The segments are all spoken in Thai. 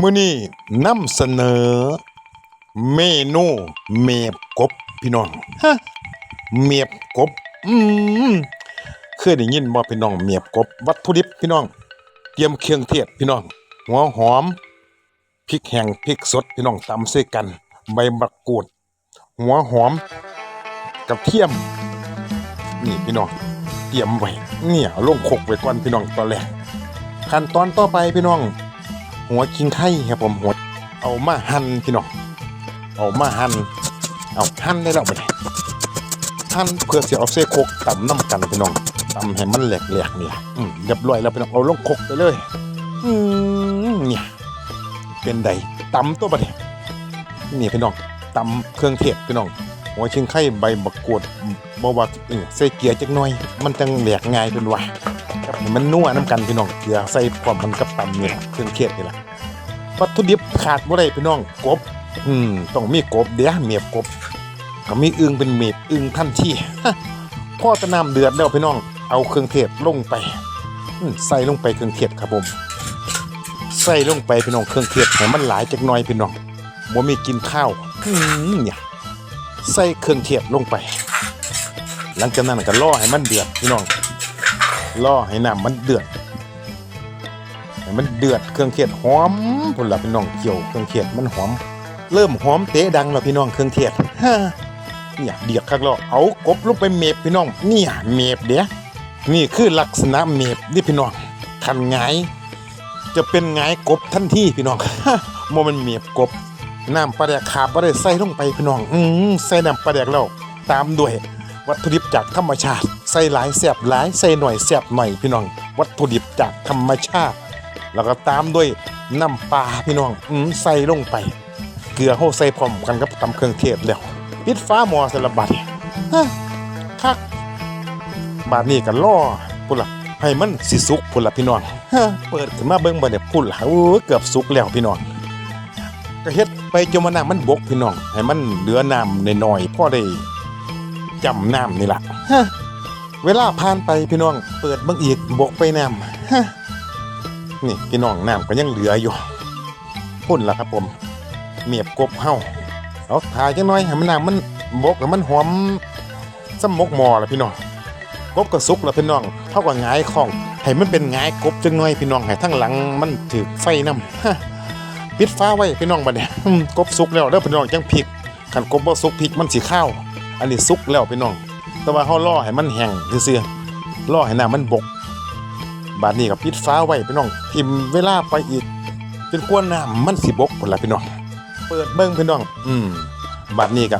มื้อนี้นำเสนอ เมนูเมียบกบพี่น้องฮะเมียบกบ อืมเคยได้ยินบ่พี่น้องเมียบกบ วัตถุดิบพี่น้อง เตรียมเครื่องเทศพี่น้อง หัวหอมพริกแห้งพริกสดพี่น้องตำใส่กัน ใบมะกรูด หัวหอมกระเทียม นี่พี่น้องเตรียมไว้เนี่ยเอาลงคกไว้ก่อนพี่น้องตอนแรกขั้นตอนต่อไปพี่น้อง หัวคิงไข่ครับผมหัวเอามาหั่นพี่น้องเอามาหั่นเอาหั่นได้แล้วไปเลยหั่นเพื่อเสียเอาเส้โคกตำน้ำกันพี่น้องตำให้มันแหลกๆเนี่ยอืมเรียบร้อยแล้วพี่น้องเอาลงคกไปเลยอืมเนี่ยเป็นไดตำตัวบัดนี้นี่พี่น้องตำเครื่องเทศพี่น้องหัวชิงไข่ใบบักกวดบ่ว่าเออใส่เกลือจักหน่อย มันจังแหลกง่ายเป็นว่า ครับให้มันนัวน้ำกันพี่น้องเกลือใส่พร้อมมันกับตำนี่ล่ะเครื่องเทศนี่ละวัตถุดิบขาดบ่ได้พี่น้องกบ อืมต้องมีกบเดี๋ยวเมียบกบก็มีอึงเป็นเมียบอึงทันทีฮะพ่อตะน้ำเดือดแล้วพี่น้อง เอาเครื่องเทศลงไปใส่ลงไปเครื่องเทศครับผมใส่ลงไปพี่น้องเครื่องเทศให้มันหลายจักหน่อยพี่น้องบ่มีกินข้าวอเนี่ยใส่เครื่องเทศลงไป หลังจากนั้นก็ล่อให้มันเดือดพี่น้อง ล่อให้น้ำมันเดือดให้มันเดือดเครื่องเทศหอมพุ่นละพี่น้องเกี่ยวเครื่องเทศมันหอม เริ่มหอมเตะดังแล้วพี่น้องเครื่องเทศเนี่ยเดือดคักแล้วเอากบลงไปเมบพี่น้องเนี่ยเมบเดี๋ยนี่คือลักษณะเมบนี่พี่น้องคันหงายจะเป็นหงายกบทันทีพี่น้องโมมันเมบกบน้ำปลาแดกขาบบ่ได้ใส่ลงไปพี่น้อง อืมใส่น้ำปลาแดกแล้วตามด้วย วัตถุดิบจากธรรมชาติ ใส่หลายแซ่บหลายใส่หน่อยแซ่บหน่อยพี่น้อง วัตถุดิบจากธรรมชาติ แล้วก็ตามด้วยน้ำปลาพี่น้องอืมใส่ลงไป เกลือเฮใส่พร้อมกันกับตำเครื่องเทศแล้วปิดฟ้าหมอสลับบัดฮะคักบาดนี้ก็ล่อพุ่นละให้มันสิสุกพุ่นละพี่น้องเปิดขึ้นมาเบิ่งบ่เนี่ยพุ่นละโอ้เกือบสุกแล้วพี่น้องก็เฮ็ดไปจนว่าน้ำมันบกพี่น้องให้มันเหลือน้ำน้อยๆพอได้จำน้ำนี่ล่ะะ เวลาผ่านไปพี่น้องเปิดบิ่งอีกบกไปน้ำนี่พี่น้องน้ำก็ยังเหลืออยู่พุ่นล่ะครับผมเมียบกบเฮาเอาถ่ายจังน้อยให้มันน้ำมันบกแล้วมันหอมสมกหมอละพี่น้องกบก็สุกล้วพี่น้องเท่ากับงายของให้มันเป็นงายกบจังน้อยพี่น้องให้ทั้งหลังมันถือไฟน้ำปิดฟ้าไว้พี่น้องบัดเนี่ยกบสุกแล้วเด้อพี่น้องจังพริกคันกบบ่สุกพริกมันสิข้าว อันนี้สุกแล้วพี่น้อง แต่ว่าเฮาล่อให้มันแห้งซื่อๆล่อให้น้ำมันบก บาดนี้ก็ปิดฟ้าไว้พี่น้องทิมเวลาไปอีกจนกว่าน้ำมันสิบกพุ่นล่ะพี่น้อง เปิดเบิ่งพี่น้อง อืมบาดนี้ก็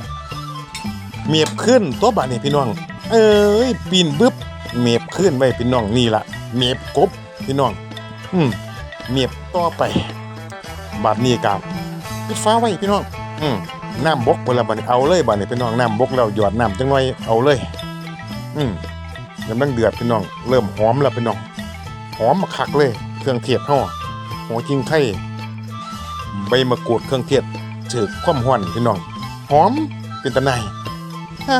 เมียบขึ้นตัวบาดนี้พี่น้อง เอ้ยปีนบึบเมียบขึ้นไว้พี่น้องนี่ละเมียบกบพี่น้อง อืมเมียบต่อไป บาดนี้กับปิดฟ้าไว้พี่น้อง อืม น้ำบกเวลาบันี้เอาเลยบัดนี้พี่น้องน้ำบกแล้วหยอดน้ำจังหน่อยเอาเลย อืมกำลังเดือดพี่น้อง เริ่มหอมแล้วพี่น้องหอมมาคักเลยเครื่องเทศห่อหัวจิงไข่ใบมะกรูดเครื่องเทศถือความหวานพี่น้องหอมเป็นตะไนฮะ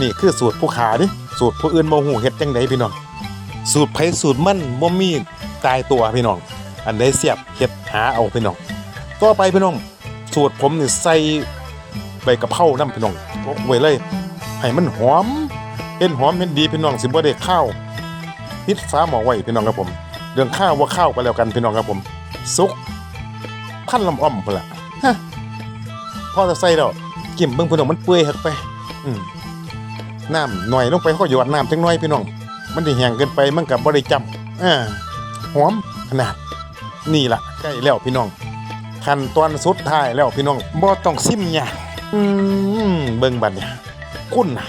นี่คือสูตรผู้ขาดิสูตรผู้อื่นโมหูเฮ็ดจังไดพี่น้อง สูตรไผสูตรมันบ่มีตายตัวพี่น้อง อันใดเสียบเฮ็ดหาเอาพี่น้อง ต่อไปพี่น้อง สูตรผมนี่ใส่ใบกะเพราน้ำพี่น้องพกไว้เลยให้มันหอมเห็นหอมเห็นดีพี่น้องสิบ่ได้ข้าวปิดฟ้าหมอไว้พี่น้องครับผม เรื่องข้าวว่าข้าวก็แล้วกันพี่น้องครับผมสุกพันลำอ่อมพุ่นล่ะฮะพอจะใส่แล้วกิ่มเบิ่งพี่น้องมันเปื่อยหักไป อืมน้ำหน่อยลงไปเขาหยอดน้ำจังน้อยพี่น้อง มันได้แห้งเกินไปมันกับบ่ได้จำอ่าหอมขนาด นี่ล่ะใกล้แล้วพี่น้อง ขั้นตอนสุดท้ายแล้วพี่น้องบ่ต้องซิมยากอืมเบิ่งบัดเนี่ยคุณน่ะ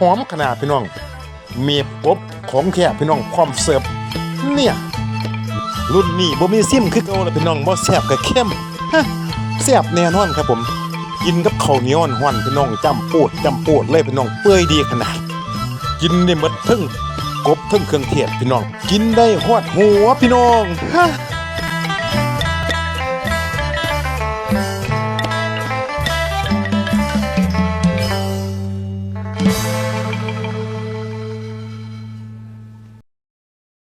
หอมขนาดพี่น้อง เมียบกบของแท้พี่น้องพร้อมเสิร์ฟเนี่ยรุ่นนี้บ่มีซิมคือเก่าแล้วพี่น้องบ่แซ่บก็เข้มฮะแซ่บแน่นอนครับผมกินกับข้าวเหนียวฮ้อนพี่น้องจำปูดจำปูดเลยพี่น้องเปื่อยดีขนาด กินได้หมดทั้งกบทั้งเครื่องเทศพี่น้อง กินได้ฮอดหัวพี่น้องฮะ